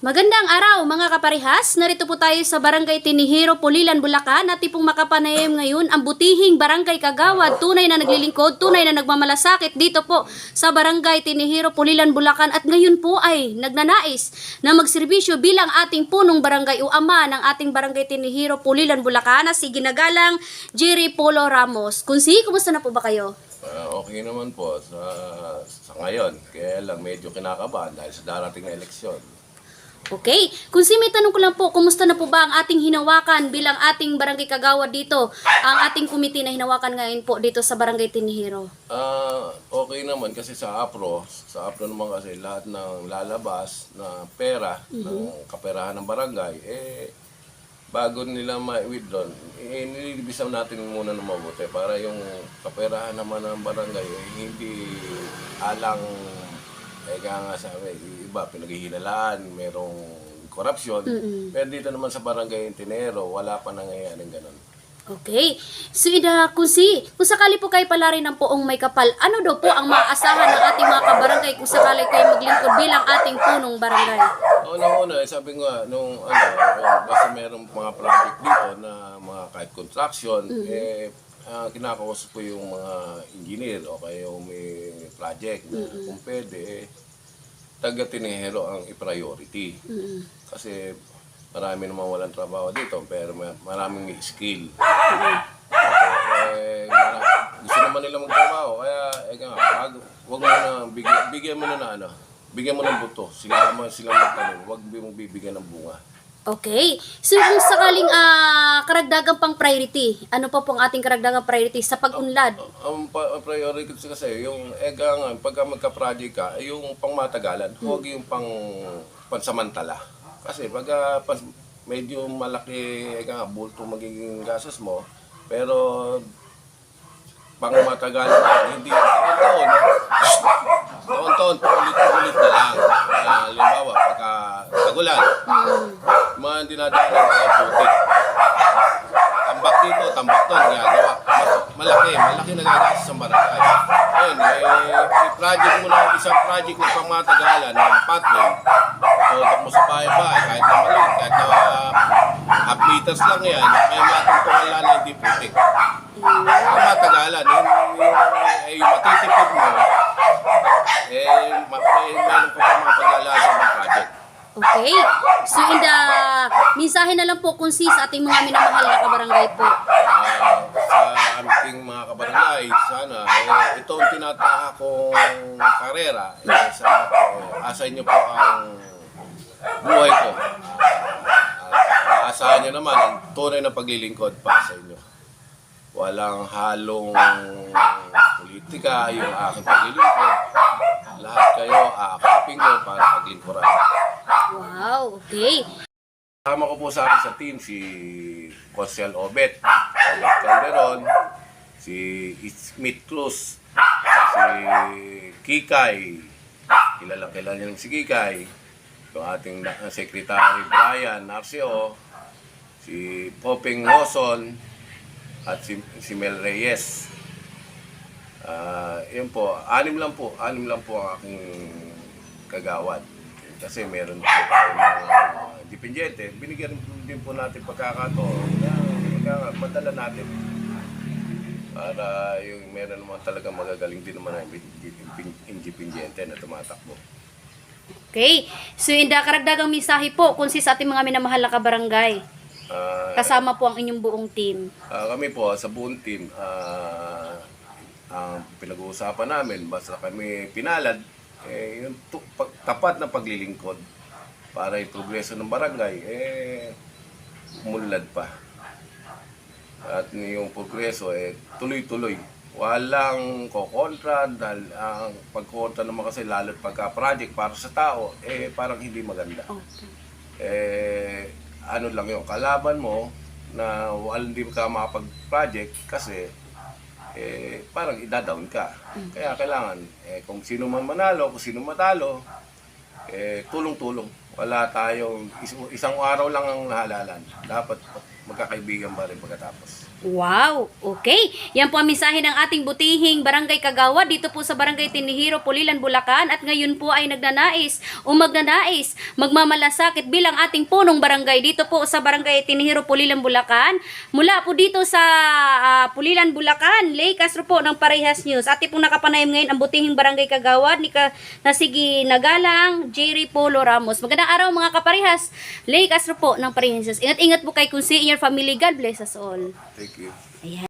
Magandang araw mga kaparehas. Narito po tayo sa Barangay Tinihiro, Pulilan, Bulacan at tipong makapanayam ngayon ang butihing Barangay Kagawad. Tunay na naglilingkod, tunay na nagmamalasakit dito po sa Barangay Tinihiro, Pulilan, Bulacan at ngayon po ay nagnanais na magserbisyo bilang ating punong barangay o ama ng ating Barangay Tinihiro, Pulilan, Bulacan na si Ginagalang Jerry Polo Ramos. Kunsi, kumusta na po ba kayo? Ah, okay naman po sa, sa ngayon. Kaya lang medyo kinakabahan dahil sa darating na eleksyon. Okay. Kung si may tanong ko lang po, kumusta na po ba ang ating hinawakan bilang ating barangay kagawad dito? Ang ating committee na hinawakan ngayon po dito sa barangay Tinihiro. Ah, okay naman kasi sa APRO, sa APRO naman kasi lahat ng lalabas na pera ng kaperahan ng barangay, eh, bago nila ma-withdraw, eh, nililibisan natin muna ng mabuti para yung kaperahan naman ng barangay, eh, hindi alang, eh, kaya nga sabi, iba, pinaghihinalaan, merong korupsyon. Pero dito naman sa barangay Tinero, wala pa nangyayaring ganun. Okay. So, Ida, kung si, kung sakali po kayo pala rin ng poong may kapal, ano daw po ang maaasahan ng ating mga kabarangay kung sakali kayo maglingkod bilang ating punong barangay? Una-una, eh, sabi ko nga, nung ano, eh, basta merong mga project dito na mga kahit construction, eh, ah, kinakausap ko yung mga engineer o kaya yung may project na kung pwede, eh, taga tinihero ang i-priority. Kasi marami namang walang trabaho dito, pero may- maraming may skill. eh, gusto naman nila magtrabaho, kaya, eh, nga, wag, wag mo na, bigyan, bigyan mo na na ano, bigyan mo ng buto. Sila sila magtanong, wag mo bibigyan ng bunga. Okay. So, kung sakaling ah, karagdagang pang priority, ano pa po ang ating karagdagang priority sa pag-unlad? Ang pa- ang priority kasi kasi, yung ega nga, pagka magka-project ka, yung pangmatagalan, huwag yung pang pansamantala. Kasi pagka pas, medyo malaki, ega nga, bulto magiging gastos mo, pero pang matagalan hindi taon-taon, taon-taon, ulit-ulit na lang. Uh, limbawa, pagka tagulan, dinadaan ng mga putik tambak dito, tambak doon, ginagawa. Mas- Malaki, malaki nagagastos sa barangay. Ayun, eh, i-project mo na isang project ng pangmatagalan ng pathway. Tutok mo sa bahay-bahay, kahit na maliit, kahit na half meters lang yan, may matungtungan lang na hindi putik. Pangmatagalan, yun, yung, eh, yung matitipid mo, eh, ma- may meron pa sa mga project. Okay. So, in the, mensahe na lang po kung si sa ating mga minamahal na kabarangay po. Ah, sa ating mga kabarangay, sana eh, itong tinataha kong karera, eh, sana po, asahin niyo po ang buhay ko. At aasahan niyo naman ang tunay na paglilingkod para sa inyo. Walang halong politika yung aking paglilingkod. Lahat kayo aakapin ko para paglingkuran. Wow, okay. Kasama ko po sa akin sa team si Cosel Obet, Obet Calderon, si Smith Cruz, si Kikay, kilala kilala niyo si Kikay, yung ating na- Secretary Brian Narcio, si Popeng Hoson, at si, si Mel Reyes. Ah, yun po, anim lang po, anim lang po ang aking kagawad. Kasi meron po tayo mga dependyente, binigyan din po natin pagkakataon na pagka- madala natin. Para yung meron naman talaga magagaling din naman na independyente na tumatakbo. Okay. So, in the karagdagang mensahe po kung sa ating mga minamahal na kabarangay. Ah, Kasama po ang inyong buong team. Ah, kami po sa buong team, ah, ang pinag-uusapan namin, basta kami pinalad, eh, yung tapat na paglilingkod para yung progreso ng barangay, eh, umunlad pa. At yung progreso, eh, tuloy-tuloy. Walang kokontra dahil ang pagkontra naman kasi lalo't pagka-project para sa tao, eh, parang hindi maganda Okay. eh, ano lang yung kalaban mo na wala hindi ka makapag-project kasi eh, parang idadown ka. Kaya kailangan, eh, kung sino man manalo, kung sino matalo, eh, tulong-tulong. Wala tayong, is- isang araw lang ang halalan. Dapat magkakaibigan pa rin pagkatapos. Wow, okay. Yan po ang mensahe ng ating butihing Barangay Kagawa dito po sa Barangay Tinihiro, Pulilan, Bulacan at ngayon po ay nagnanais o magnanais magmamalasakit bilang ating punong barangay dito po sa Barangay Tinihiro, Pulilan, Bulacan. Mula po dito sa ah, Pulilan, Bulacan, Lay Castro po ng Parehas News. Ati pong nakapanayam ngayon ang butihing Barangay Kagawa ni ka, na sige Nagalang, Jerry Polo Ramos. Magandang araw mga kaparehas. Lay Castro po ng Parehas News. Ingat-ingat po kay Kunsi in your family. God bless us all. Thank you.